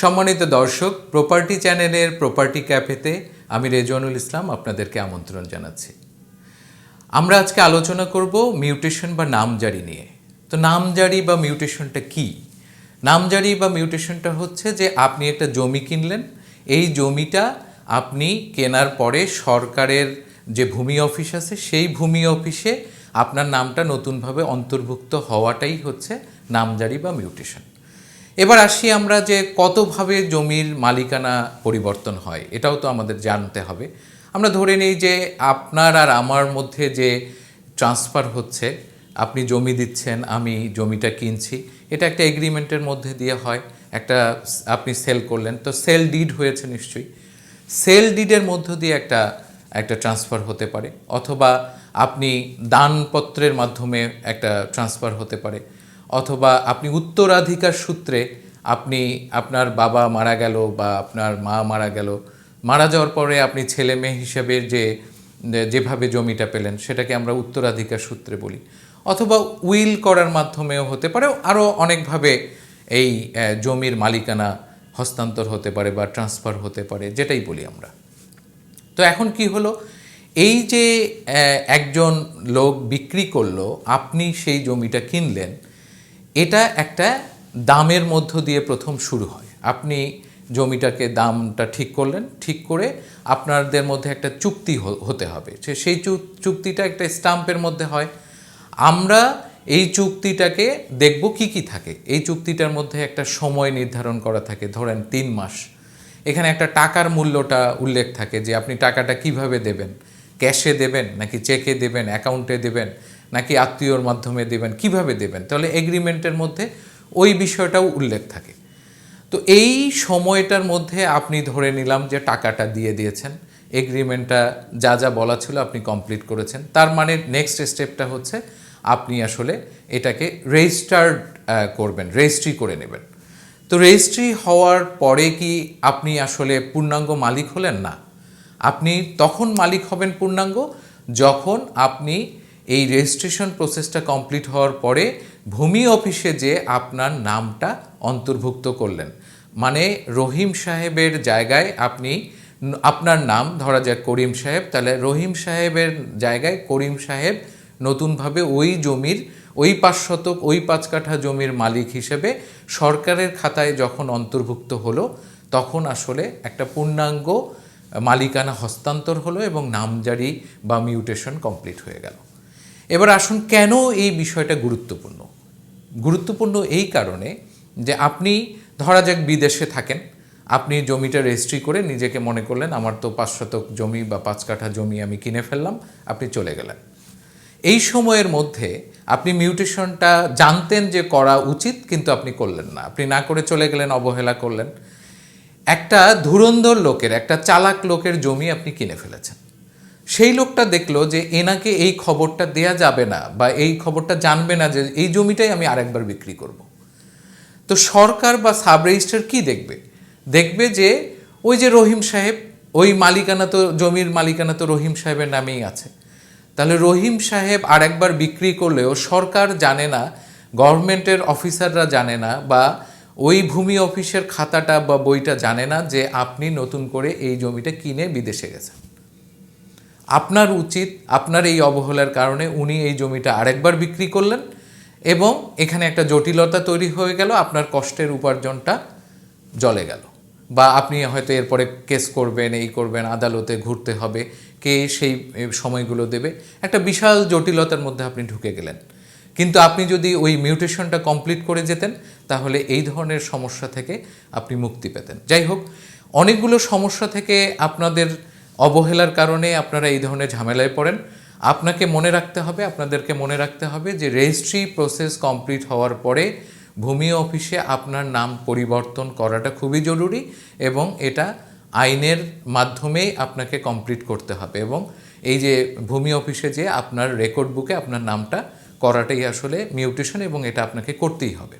সম্মানিত দর্শক প্রপার্টি চ্যানেলের প্রপার্টি ক্যাফেতে আমি রেজওয়ানুল ইসলাম আপনাদেরকে আমন্ত্রণ জানাচ্ছি। আমরা আজকে আলোচনা করব মিউটেশন বা নামজারি নিয়ে। তো নামজারি বা মিউটেশনটা কি? নামজারি বা মিউটেশনটা হচ্ছে যে আপনি একটা জমি কিনলেন, এই জমিটা আপনি কেনার পরে সরকারের যে ভূমি অফিস আছে, সেই ভূমি অফিসে আপনার নামটা নতুনভাবে অন্তর্ভুক্ত হওয়াটাই হচ্ছে নামজারি বা মিউটেশন এবার আসি আমরা যে কতভাবে জমির মালিকানা পরিবর্তন হয়, এটাও তো আমাদের জানতে হবে। আমরা ধরে নিই যে আপনার আর আমার মধ্যে যে ট্রান্সফার হচ্ছে, আপনি জমি দিচ্ছেন, আমি জমিটা কিনছি, এটা একটা এগ্রিমেন্টের মধ্যে দিয়ে হয়, একটা আপনি সেল করলেন, তো সেল ডিড হয়েছে নিশ্চয়ই। সেল ডিডের মধ্য দিয়ে একটা একটা ট্রান্সফার হতে পারে, অথবা আপনি দানপত্রের মাধ্যমে একটা ট্রান্সফার হতে পারে। অথবা আপনি উত্তরাধিকার সূত্রে আপনি আপনার বাবা মারা গেল বা আপনার মা মারা গেল, মারা যাওয়ার পরে আপনি ছেলে মেয়ে হিসেবে যে, যেভাবে জমিটা পেলেন সেটাকে আমরা উত্তরাধিকার সূত্রে বলি। অথবা উইল করার মাধ্যমেও হতে পারে আরও অনেকভাবে এই জমির মালিকানা হস্তান্তর হতে পারে বা ট্রান্সফার হতে পারে, যেটাই বলি আমরা। তো এখন কি হলো? এই যে একজন লোক বিক্রি করল, আপনি সেই জমিটা কিনলেন এটা একটা দামের মধ্য দিয়ে প্রথম শুরু হয়। আপনি জমিটাকে দামটা ঠিক করলেন, ঠিক করে আপনাদের মধ্যে একটা চুক্তি হতে হবে। সে, সেই চুক্তিটা একটা স্টাম্পের মধ্যে হয়। আমরা এই চুক্তিটাকে দেখব কি কি থাকে। এই চুক্তিটার মধ্যে একটা সময় নির্ধারণ করা থাকে, ধরেন তিন মাস। এখানে একটা টাকার মূল্যটা উল্লেখ থাকে যে আপনি টাকাটা কীভাবে দেবেন? ক্যাশে দেবেন নাকি চেকে দেবেন? অ্যাকাউন্টে দেবেন? নাকি আত্মীয়র মাধ্যমে দেবেন? কীভাবে দেবেন? তাহলে এগ্রিমেন্টের মধ্যে ওই বিষয়টাও উল্লেখ থাকে। তো এই সময়টার মধ্যে আপনি ধরে নিলাম যে টাকাটা দিয়ে দিয়েছেন এগ্রিমেন্টটা যা যা বলা ছিল আপনি কমপ্লিট করেছেন। তার মানে নেক্সট স্টেপটা হচ্ছে আপনি আসলে এটাকে রেজিস্টার্ড করবেন রেজিস্ট্রি করে নেবেন। তো রেজিস্ট্রি হওয়ার পরে কি আপনি আসলে পূর্ণাঙ্গ মালিক হলেন? না। আপনি তখন মালিক হবেন পূর্ণাঙ্গ যখন আপনি এই রেজিস্ট্রেশন প্রসেসটা কমপ্লিট হওয়ার পরে ভূমি অফিসে যে আপনার নামটা অন্তর্ভুক্ত করলেন। মানে রহিম সাহেবের জায়গায় আপনি আপনার নাম, ধরা যাক করিম সাহেব, তাহলে রহিম সাহেবের জায়গায় করিম সাহেব নতুনভাবে ওই জমির, ওই পাঁচ শতক, ওই পাঁচ কাঠা জমির মালিক হিসেবে সরকারের খাতায় যখন অন্তর্ভুক্ত হলো, তখন আসলে একটা পূর্ণাঙ্গ মালিকানা হস্তান্তর হলো এবং নামজারি বা মিউটেশন কমপ্লিট হয়ে গেল। এবার আসুন, কেন এই বিষয়টা গুরুত্বপূর্ণ? গুরুত্বপূর্ণ এই কারণে যে আপনি, ধরা যাক বিদেশে থাকেন, আপনি জমিটা রেজিস্ট্রি করে নিজেকে মনে করলেন, আমার তো পাঁচ শতক জমি বা পাঁচ কাঠা জমি আমি কিনে ফেললাম, আপনি চলে গেলেন। এই সময়ের মধ্যে আপনি মিউটেশনটা জানতেন যে করা উচিত, কিন্তু আপনি করলেন না। আপনি না করে চলে গেলেন, অবহেলা করলেন। একটা ধুরন্ধর লোকের, একটা চালাক লোকের জমি আপনি কিনে ফেলেছেন। সেই লোকটা দেখল যে এনাকে এই খবরটা দেয়া যাবে না বা এই খবরটা জানবে না যে এই জমিটাই আমি আরেকবার বিক্রি করব। তো সরকার বা সাব রেজিস্টার কি দেখবে? দেখবে যে ওই যে রহিম সাহেব, ওই মালিকানা তো জমির মালিকানা তো রহিম সাহেবের নামেই আছে। তাহলে রহিম সাহেব আরেকবার বিক্রি করলেও সরকার জানে না, গভর্নমেন্টের অফিসাররা জানে না বা ওই ভূমি অফিসের খাতাটা বা বইটা জানে না যে আপনি নতুন করে এই জমিটা কিনে বিদেশে গেছেন। আপনার উচিত, আপনার এই অবহেলার কারণে উনি এই জমিটা আরেকবার বিক্রি করলেন এবং এখানে একটা জটিলতা তৈরি হয়ে গেল, আপনার কষ্টের উপার্জনটা জলে গেল। বা আপনি হয়তো এরপরে কেস করবেন, এই করবেন, আদালতে ঘুরতে হবে, কে সেই সময়গুলো দেবে। একটা বিশাল জটিলতার মধ্যে আপনি ঢুকে গেলেন। কিন্তু আপনি যদি ওই মিউটেশনটা কমপ্লিট করে যেতেন, তাহলে এই ধরনের সমস্যা থেকে আপনি মুক্তি পেতেন। যাই হোক, অনেকগুলো সমস্যা থেকে আপনাদের অবহেলার কারণে আপনারা এই ধরনের ঝামেলায় পড়েন। আপনাকে মনে রাখতে হবে, আপনাদেরকে মনে রাখতে হবে যে রেজিস্ট্রি প্রসেস কমপ্লিট হওয়ার পরে ভূমি অফিসে আপনার নাম পরিবর্তন করাটা খুবই জরুরি এবং এটা আইনের মাধ্যমেই আপনাকে কমপ্লিট করতে হবে এবং এই যে ভূমি অফিসে যে আপনার রেকর্ড বুকে আপনার নামটা করাটাই আসলে মিউটেশন এবং এটা আপনাকে করতেই হবে।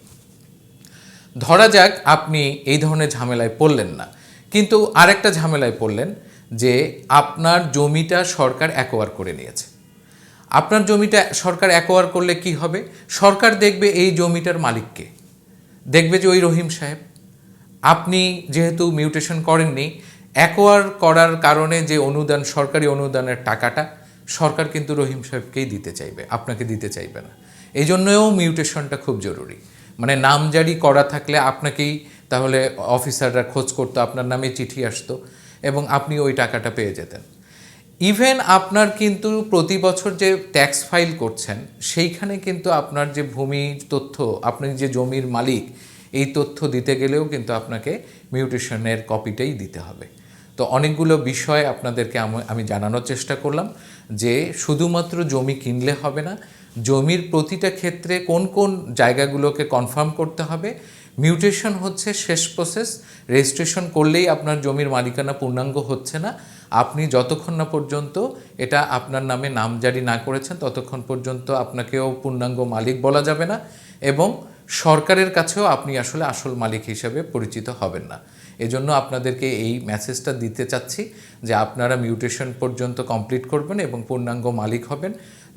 ধরা যাক আপনি এই ধরনের ঝামেলায় পড়লেন না, কিন্তু আরেকটা ঝামেলায় পড়লেন। যে আপনার জমিটা সরকার অ্যাকোয়ার করে নিয়েছে। আপনার জমিটা সরকার অ্যাকোয়ার করলে কি হবে? সরকার দেখবে এই জমিটার মালিককে দেখবে যে ওই রহিম সাহেব। আপনি যেহেতু মিউটেশন করেননি অ্যাকোয়ার করার কারণে যে অনুদান, সরকারি অনুদানের টাকাটা সরকার কিন্তু রহিম সাহেবকেই দিতে চাইবে, আপনাকে দিতে চাইবে না। এই জন্যও মিউটেশনটা খুব জরুরি। মানে নামজারি করা থাকলে আপনাকেই তাহলে অফিসাররা খোঁজ করতো, আপনার নামে চিঠি আসতো। এবং আপনি ওই টাকাটা পেয়ে যেতেন। ইভেন আপনার কিন্তু প্রতি বছর যে ট্যাক্স ফাইল করছেন, সেইখানে কিন্তু আপনার যে ভূমি তথ্য, আপনি যে জমির মালিক, এই তথ্য দিতে গেলেও কিন্তু আপনাকে মিউটেশনের কপিটাই দিতে হবে। তো অনেকগুলো বিষয় আপনাদেরকে আম- জানানোর চেষ্টা করলাম যে শুধুমাত্র জমি কিনলে হবে না, জমির প্রতিটা ক্ষেত্রে কোন কোন জায়গাগুলোকে কনফার্ম করতে হবে মিউটেশন হচ্ছে শেষ প্রসেস রেজিস্ট্রেশন করলেই আপনার জমির মালিকানা পূর্ণাঙ্গ হচ্ছে না। আপনি যতক্ষণ না পর্যন্ত এটা আপনার নামে নামজারি না করেছেন, ততক্ষণ পর্যন্ত আপনাকেও পূর্ণাঙ্গ মালিক বলা যাবে না এবং সরকারের কাছেও আপনি আসলে আসল মালিক হিসেবে পরিচিত হবেন না। এজন্য আপনাদেরকে এই মেসেজটা দিতে চাচ্ছি যে আপনারা মিউটেশন পর্যন্ত কমপ্লিট করবেন এবং পূর্ণাঙ্গ মালিক হবেন।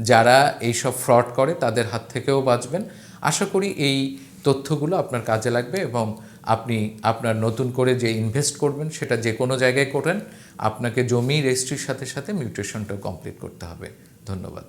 যারা এইসব ফ্রড করে তাদের হাত থেকেও বাঁচবেন। আশা করি এই তথ্যগুলো আপনার কাজে লাগবে এবং আপনি আপনার নতুন করে যে ইনভেস্ট করবেন সেটা যে কোনো জায়গায় করেন। আপনাকে জমি রেজিস্ট্রির সাথে সাথে মিউটেশনটাও কমপ্লিট করতে হবে। ধন্যবাদ।